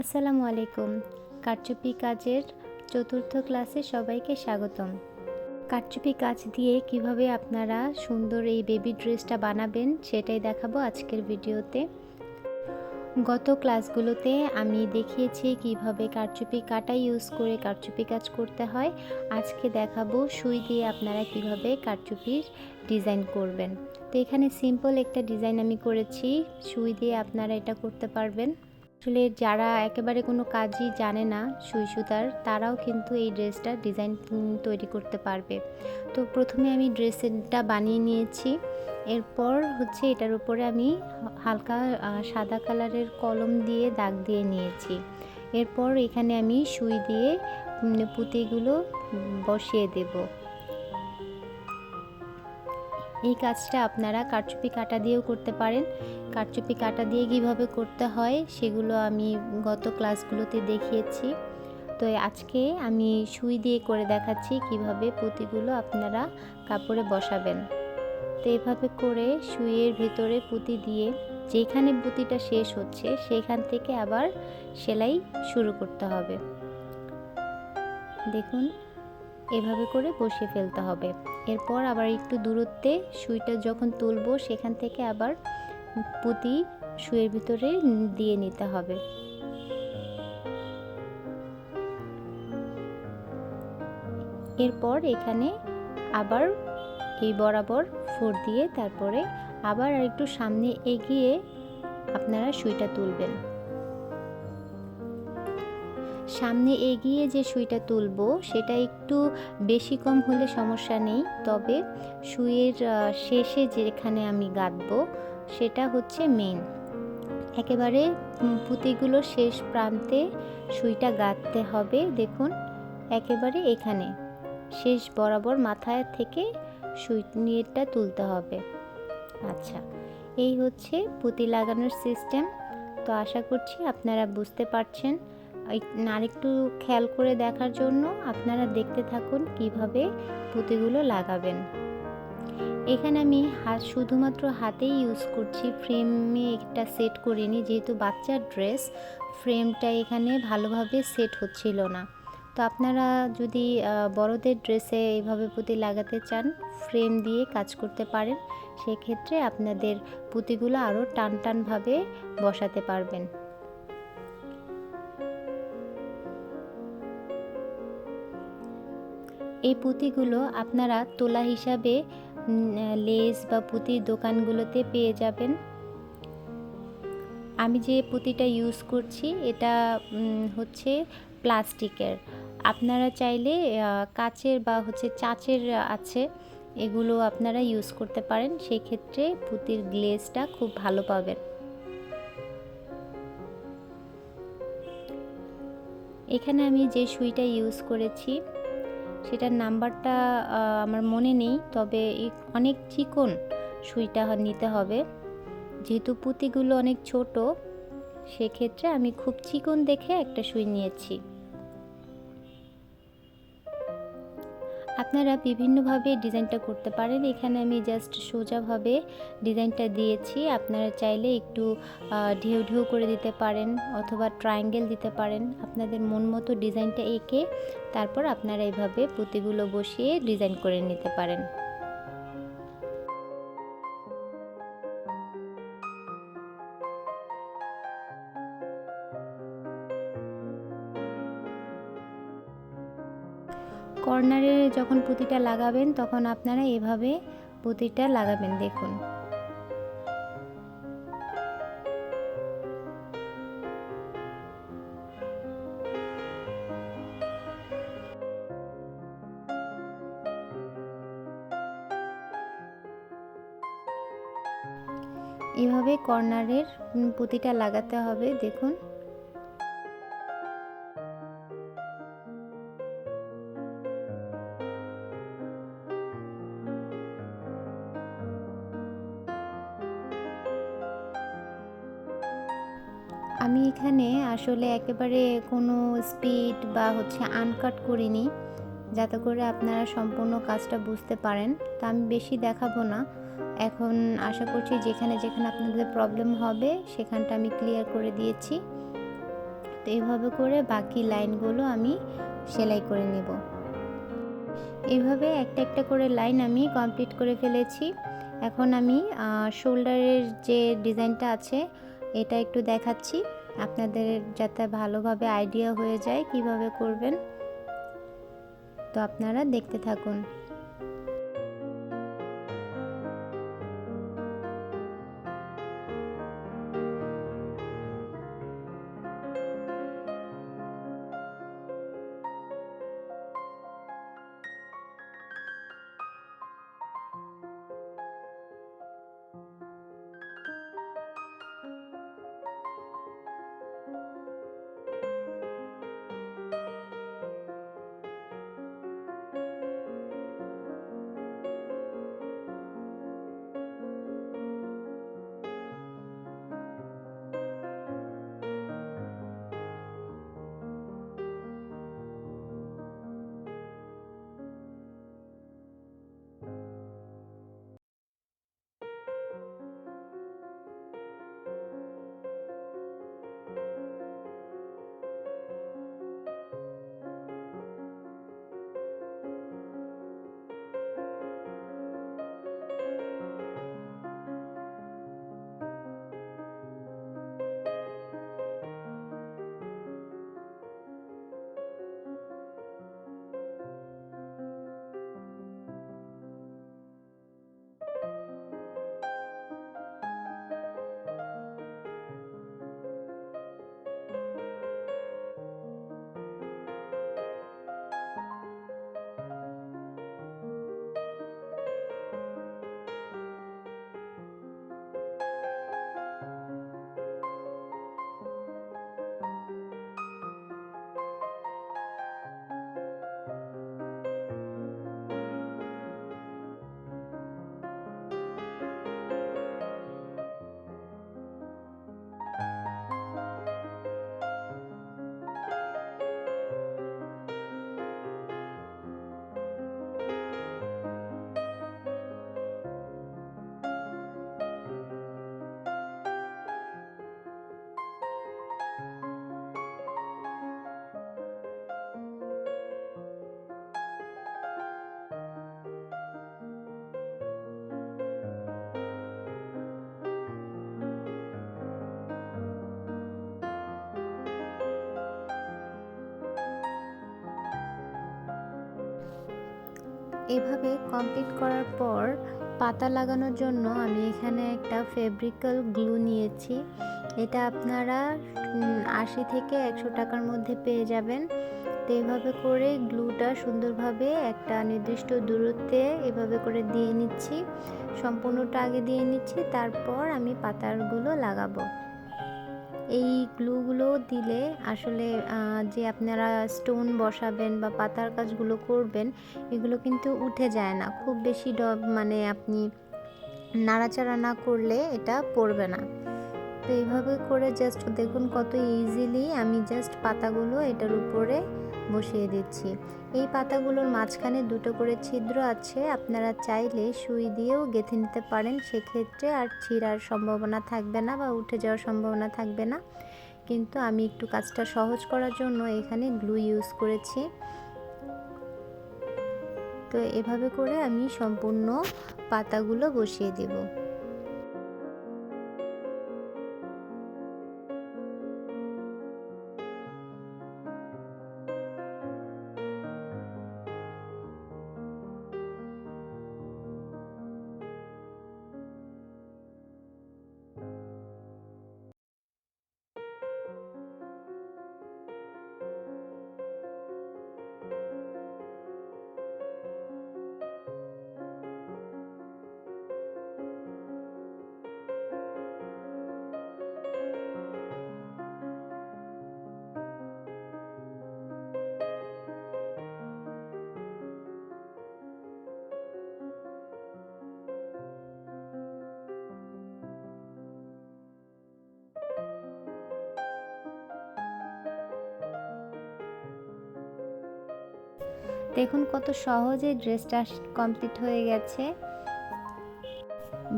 আসসালামু আলাইকুম। কারচুপি কাজের চতুর্থ ক্লাসে সবাইকে স্বাগতম। কারচুপি কাজ দিয়ে কীভাবে আপনারা সুন্দর এই বেবি ড্রেসটা বানাবেন সেটাই দেখাবো আজকের ভিডিওতে। গত ক্লাসগুলোতে আমি দেখিয়েছি কীভাবে কারচুপি কাটা ইউজ করে কারচুপি কাজ করতে হয়। আজকে দেখাবো সুই দিয়ে আপনারা কীভাবে কারচুপির ডিজাইন করবেন। তো এখানে সিম্পল একটা ডিজাইন আমি করেছি। সুই দিয়ে আপনারা এটা করতে পারবেন। আসলে যারা একেবারে কোনো কাজই জানে না সুই সুতার, তারাও কিন্তু এই ড্রেসটা ডিজাইন তৈরি করতে পারবে। তো প্রথমে আমি ড্রেসটা বানিয়ে নিয়েছি। এরপর হচ্ছে এটার উপরে আমি হালকা সাদা কালারের কলম দিয়ে দাগ দিয়ে নিয়েছি। এরপর এখানে আমি সুই দিয়ে পুঁতিগুলো বসিয়ে দেব। এই কাজটা আপনারা কারচুপি কাটা দিয়েও করতে পারেন। কারচুপি কাটা দিয়ে কীভাবে করতে হয় সেগুলো আমি গত ক্লাসগুলোতে দেখিয়েছি। তো আজকে আমি সুই দিয়ে করে দেখাচ্ছি কীভাবে পুঁতিগুলো আপনারা কাপড়ে বসাবেন। তো এভাবে করে সুইয়ের ভিতরে পুঁতি দিয়ে যেখানে পুঁতিটা শেষ হচ্ছে সেখান থেকে আবার সেলাই শুরু করতে হবে। দেখুন এভাবে করে বসিয়ে ফেলতে হবে। এরপর আবার একটু দূরত্বে সুইটা যখন তুলবো, সেখান থেকে আবার পুঁতি শুয়ের ভিতরে দিয়ে নিতে হবে। এরপর এখানে আবার এই বরাবর ফোর দিয়ে তারপরে আবার আর একটু সামনে এগিয়ে আপনারা সুইটা তুলবেন। সামনে এগিয়ে যে সুইটা তুলব, সেটা একটু বেশি কম হলে সমস্যা নেই। তবে সুইয়ের শেষে যেখানে আমি গাঁথবো সেটা হচ্ছে মেন একেবারে পুঁতিগুলো শেষ প্রান্তে সুইটা গাঁথতে হবে। দেখুন, একেবারে এখানে। শেষ বরাবর মাথায় থেকে সুই নিয়েটা তুলতে হবে। আচ্ছা এই হচ্ছে পুঁতি লাগানোর সিস্টেম তো আশা করছি আপনারা বুঝতে পারছেন। আরেকটু খেয়াল করে দেখার জন্য আপনারা দেখতে থাকুন কীভাবে পুঁতিগুলো লাগাবেন। এখানে আমি হাত শুধুমাত্র হাতেই ইউজ করছি ফ্রেমে একটা সেট করিনি, যেহেতু বাচ্চার ড্রেস ফ্রেমটা এখানে ভালোভাবে সেট হচ্ছিল না। তো আপনারা যদি বড়দের ড্রেসে এইভাবে পুঁতি লাগাতে চান ফ্রেম দিয়ে কাজ করতে পারেন, সেক্ষেত্রে আপনাদের পুঁতিগুলো আরও টান টানভাবে বসাতে পারবেন। এই পুঁতিগুলো আপনারা তোলা হিসাবে লেস বা পুঁতির দোকানগুলোতে পেয়ে যাবেন। আমি যে পুঁতিটা ইউজ করছি, এটা হচ্ছে প্লাস্টিকের। আপনারা চাইলে কাচের বা হচ্ছে চাচের আছে, এগুলো আপনারা ইউজ করতে পারেন। সেই ক্ষেত্রে পুঁতির গ্লেজটা খুব ভালো পাবেন। এখানে আমি যে সুইটা ইউজ করেছি সেটার নাম্বারটা আমার মনে নেই, তবে অনেক চিকন সুইটা নিতে হবে। যেহেতু পুঁতিগুলো অনেক ছোট, সেক্ষেত্রে আমি খুব চিকন দেখে একটা সুই নিয়েছি। আপনারা বিভিন্নভাবে ডিজাইনটা করতে পারেন। এখানে আমি জাস্ট সোজাভাবে ডিজাইনটা দিয়েছি। আপনারা চাইলে একটু ঢেউ ঢেউ করে দিতে পারেন অথবা ট্রায়াঙ্গেল দিতে পারেন। আপনাদের মন মতো ডিজাইনটা এঁকে তারপর আপনারা এইভাবে পুঁতিগুলো বসিয়ে ডিজাইন করে নিতে পারেন। কর্নারে যখন পুঁতিটা লাগাবেন, তখন আপনারা এভাবে পুঁতিটা লাগাবেন, দেখুন। এভাবে কর্নারের পুঁতিটা লাগাতে হবে, দেখুন। আমি এখানে আসলে একেবারে কোনো স্পিড বা হচ্ছে আনকাট করিনি। যাতে করে আপনারা সম্পূর্ণ কাজটা বুঝতে পারেন। তা আমি বেশি দেখাবো না। এখন আশা করছি যেখানে যেখানে আপনাদের প্রবলেম হবে, সেখানটা আমি ক্লিয়ার করে দিয়েছি। তো এইভাবে করে বাকি লাইনগুলো আমি সেলাই করে নেব। এইভাবে একটা একটা করে লাইন আমি কমপ্লিট করে ফেলেছি। এখন আমি শোল্ডারের যে ডিজাইনটা আছে এটা একটু দেখাচ্ছি। আপনাদের যাতে ভালোভাবে আইডিয়া হয়ে যায় কীভাবে করবেন। তো আপনারা দেখতে থাকুন। এভাবে কমপ্লিট করার পর পাতা লাগানোর জন্য আমি এখানে একটা ফেব্রিক্যাল গ্লু নিয়েছি। এটা আপনারা আশি থেকে একশো টাকার মধ্যে পেয়ে যাবেন। তো এভাবে করে গ্লুটা সুন্দরভাবে একটা নির্দিষ্ট দূরত্বে এভাবে করে দিয়ে নিচ্ছি। সম্পূর্ণটা আগে দিয়ে নিচ্ছি, তারপর আমি পাতারগুলো লাগাবো। এই গ্লুগুলো দিলে আসলে যে আপনারা স্টোন বসাবেন বা পাতার কাজগুলো করবেন, এগুলো কিন্তু উঠে যায় না। খুব বেশি ডব মানে আপনি নাড়াচাড়া না করলে এটা পড়বে না। তো এইভাবে করে জাস্ট দেখুন কত ইজিলি আমি জাস্ট পাতাগুলো এটার উপরে বসিয়ে দিচ্ছি। এই পাতাগুলোর মাঝখানে দুটো করে ছিদ্র আছে, আপনারা চাইলে সুই দিয়েও গেঁথে নিতে পারেন। সেক্ষেত্রে আর ছিঁড়ার সম্ভাবনা থাকবে না বা উঠে যাওয়ার সম্ভাবনা থাকবে না। কিন্তু আমি একটু কাজটা সহজ করার জন্য এখানে গ্লু ইউজ করেছি। তো এভাবে করে আমি সম্পূর্ণ পাতাগুলো বসিয়ে দেবো। দেখুন কত সহজে ড্রেসটা কমপ্লিট হয়ে গেছে।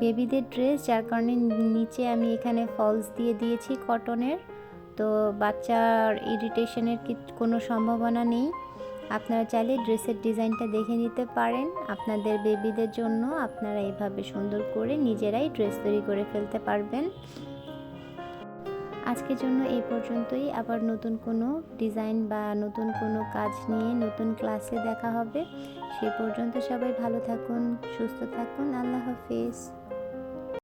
বেবিদের ড্রেস, যার কারণে নিচে আমি এখানে ফলস দিয়ে দিয়েছি কটনের। তো বাচ্চার ইরিটেশনের কোনো সম্ভাবনা নেই। আপনারা চাইলে ড্রেসের ডিজাইনটা দেখে নিতে পারেন। আপনাদের বেবিদের জন্য আপনারা এইভাবে সুন্দর করে নিজেরাই ড্রেস তৈরি করে ফেলতে পারবেন। আজকের জন্য এই পর্যন্তই। আবার নতুন কোনো ডিজাইন বা নতুন কোনো কাজ নিয়ে নতুন ক্লাসে দেখা হবে। সে পর্যন্ত সবাই ভালো থাকুন, সুস্থ থাকুন। আল্লাহ হাফিজ।